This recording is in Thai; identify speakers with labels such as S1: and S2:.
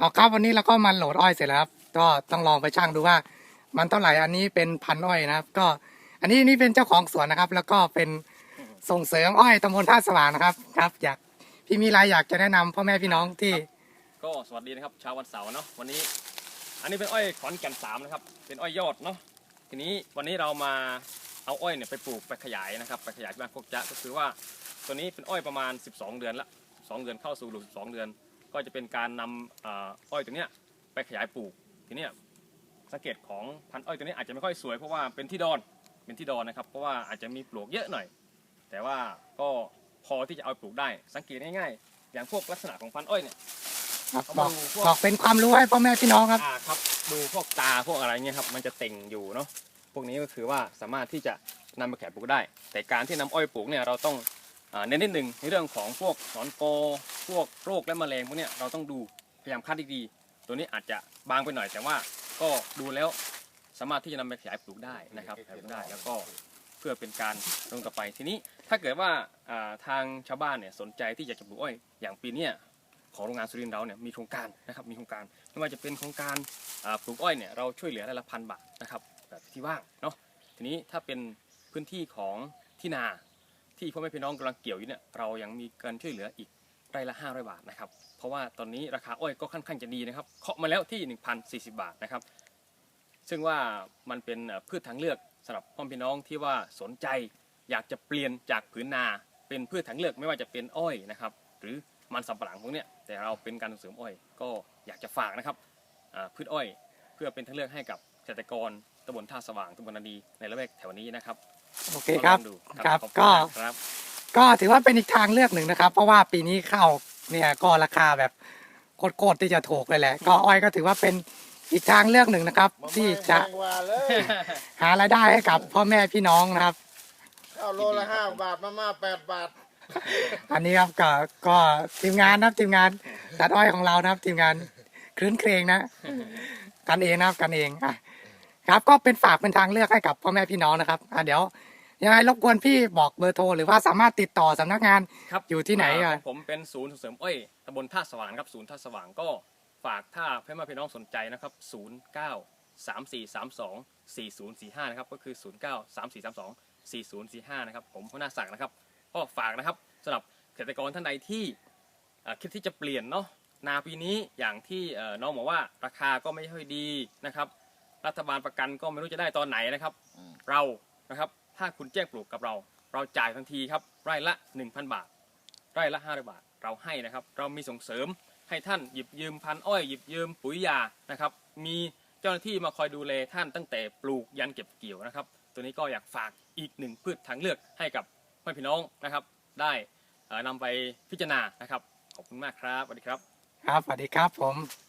S1: เอาครับวันนี้เราก็มันโหลดอ้อยเสร็จแล้วครับ ก็ต้องลองไปช่างดูว่า มันเท่าไหร่อันนี้เป็นพันอ้อยนะครับ ก็อันนี้นี่เป็นเจ้าของสวนนะครับ แล้วก็เป็นส่งเสริมอ้อยตำบลท่าสว่างนะครับครับ อยากพี่มีอะไรอยากจะแนะนำพ่อแม่พี่น้องที่
S2: ก็สวัสดีนะครับเช้าวันเสาร์เนาะวันนี้ อันนี้เป็นอ้อยขอนแก่นสามนะครับ เป็นอ้อยยอดเนาะทีนี้วันนี้เรามาเอาอ้อยเนี่ยไปปลูกไปขยายนะครับไปขยายที่บ้านโคกจะก็คือว่าตัวนี้เป็นอ้อยประมาณ 12 เดือนละ2เดือนเข้าสู่หลุ12 เดือน ก็จะเป็นการนำอ่าอ้อยตัวเนี้ยไปขยายปลูกทีเนี้ยสังเกตของพันธุ์อ้อยตัวนี้อาจจะไม่ค่อยสวยเพราะว่าเป็นที่ดอนเป็นที่ดอนนะครับ เพราะว่าอาจจะมีปลวกเยอะหน่อย แต่ว่าก็พอที่จะเอาไปปลูกได้ สังเกตง่ายๆ อย่างพวกลักษณะของพันธุ์อ้อยเนี่ย
S1: ครับ
S2: เอา
S1: บ
S2: มา
S1: อก
S2: ดูพวก
S1: บอกเป็นความรู้ให้พ่อแม่พี่น้องครับ
S2: อ่าครับดูพวกตาพวกอะไรเงี้ยครับมันจะเต่งอยู่เนาะพวกนี้ก็คือว่าสามารถที่จะนำไปแขวนปลูกได้ แต่การที่นำอ้อยปลูกเนี่ยเราต้องอ่า เน้นนิดหนึ่งในเรื่องของพวกหนอนโกพวกโรคและแมลงพวกเนี้ยเราต้องดูพยายามคัดดีๆตัวนี้อาจจะบางไปหน่อยแต่ว่าก็ดูแล้วสามารถที่จะนำไปขยายปลูกได้นะครับขยายปลูกได้แล้วก็เพื่อเป็นการลงต่อไปทีนี้ถ้าเกิดว่าอ่าทางชาวบ้านเนี่ยสนใจที่อยากจะปลูกอ้อยอย่างปีเนี้ยของโรงงานสุรินทร์เราเนี่ยมีโครงการนะครับมีโครงการไม่ว่าจะเป็นโครงการอ่าปลูกอ้อยเนี่ยเราช่วยเหลือไร่ละพันบาทนะครับแบบที่ว่างเนาะทีนี้ถ้าเป็นพื้นที่ของที่นา ที่พ่อแม่พี่น้องกำลังเกี่ยวอยู่เนี่ยเรายังมีการช่วยเหลืออีกไร่ละ 500 บาทนะครับ เพราะว่าตอนนี้ราคาอ้อยก็ค่อนข้างจะดีนะครับเคาะมาแล้วที่ 1,040 บาทนะครับ ซึ่งว่ามันเป็นพืชทางเลือกสำหรับพ่อแม่พี่น้องที่ว่าสนใจ อยากจะเปลี่ยนจากผืนนา เป็นพืชทางเลือกไม่ว่าจะเป็นอ้อยนะครับ หรือมันสำปะหลังพวกเนี้ยแต่เราเป็นการส่งเสริมอ้อย ก็อยากจะฝากนะครับพืชอ้อย เพื่อเป็นทางเลือกให้กับเกษตรกรตำบลท่าสว่างตำบลนาดีในละแวกแถวนี้นะครับ
S1: โอเคครับ
S2: ก็ลองดู
S1: ครับ
S2: ขอณ
S1: ก็
S2: มากครับ
S1: ก็ถือว่าเป็นอีกทางเลือกหนึ่งนะครับ เพราะว่าปีนี้ข้าวเนี่ยก็ราคาแบบโคตรๆที่จะถูกเลยแหละ ก็อ้อยก็ถือว่าเป็นอีกทางเลือกหนึ่งนะครับ ที่จะ
S3: แพงกว่าเลย
S1: หารายได้ให้กับพ่อแม่พี่น้องนะครับ
S3: ข้าวโลละห้าบาทมาม่าแปดบาท
S1: อันนี้ครับก็ก็ทีมงานนะครับทีมงานตัดอ้อยของเรานะครับ ทีมงานคลื้นเครงนะ กันเองนะครับกันเองอะ ครับก็เป็นฝากเป็นทางเลือกให้กับพ่อแม่พี่น้องนะครับอะเดี๋ยวยังไงรบกวนพี่บอกเบอร์โทรหรือว่าสามารถติดต่อสำนักงาน
S2: ครับ
S1: อยู่ที่ไหนาอะ
S2: ผมเป็นศูนย์ส่งเสริมอ้อยตำบลท่าสว่างครับศูนย์ท่าสว่างก็ฝากถ้าเพื่อนๆพี่น้องสนใจนะครับ 0 9 3 4 3 2 4 0 4 5 นะครับ ก็คือ 0 9 3 4 3 2 4 0 4 5 นะครับ ผมหัวหน้าศักดิ์นะครับ ก็ฝากนะครับสำหรับเกษตรกรท่านใดที่เอ่อคิดที่จะเปลี่ยนเนาะนาปีนี้อย่างที่เอ่อน้องบอกว่าราคาก็ไม่ค่อยดีนะครับ รัฐบาลประกันก็ไม่รู้จะได้ตอนไหนนะครับ
S3: อืม
S2: เรานะครับถ้าคุณแจ้งปลูกกับเรา เราจ่ายทันทีครับไร่ละ 1,000 บาท ไร่ละ500บาท เราให้นะครับ เรามีส่งเสริมให้ท่านหยิบยืมพันธุ์อ้อยหยิบยืมปุ๋ยยานะครับ มีเจ้าหน้าที่มาคอยดูแลท่านตั้งแต่ปลูกยันเก็บเกี่ยวนะครับ ตัวนี้ก็อยากฝากอีกหนึ่งพืชทางเลือกให้กับพ่อพี่น้องนะครับ ได้เอ่อนำไปพิจารณานะครับ ขอบคุณมากครับสวัสดีครับ
S1: ครับสวัสดีครับผม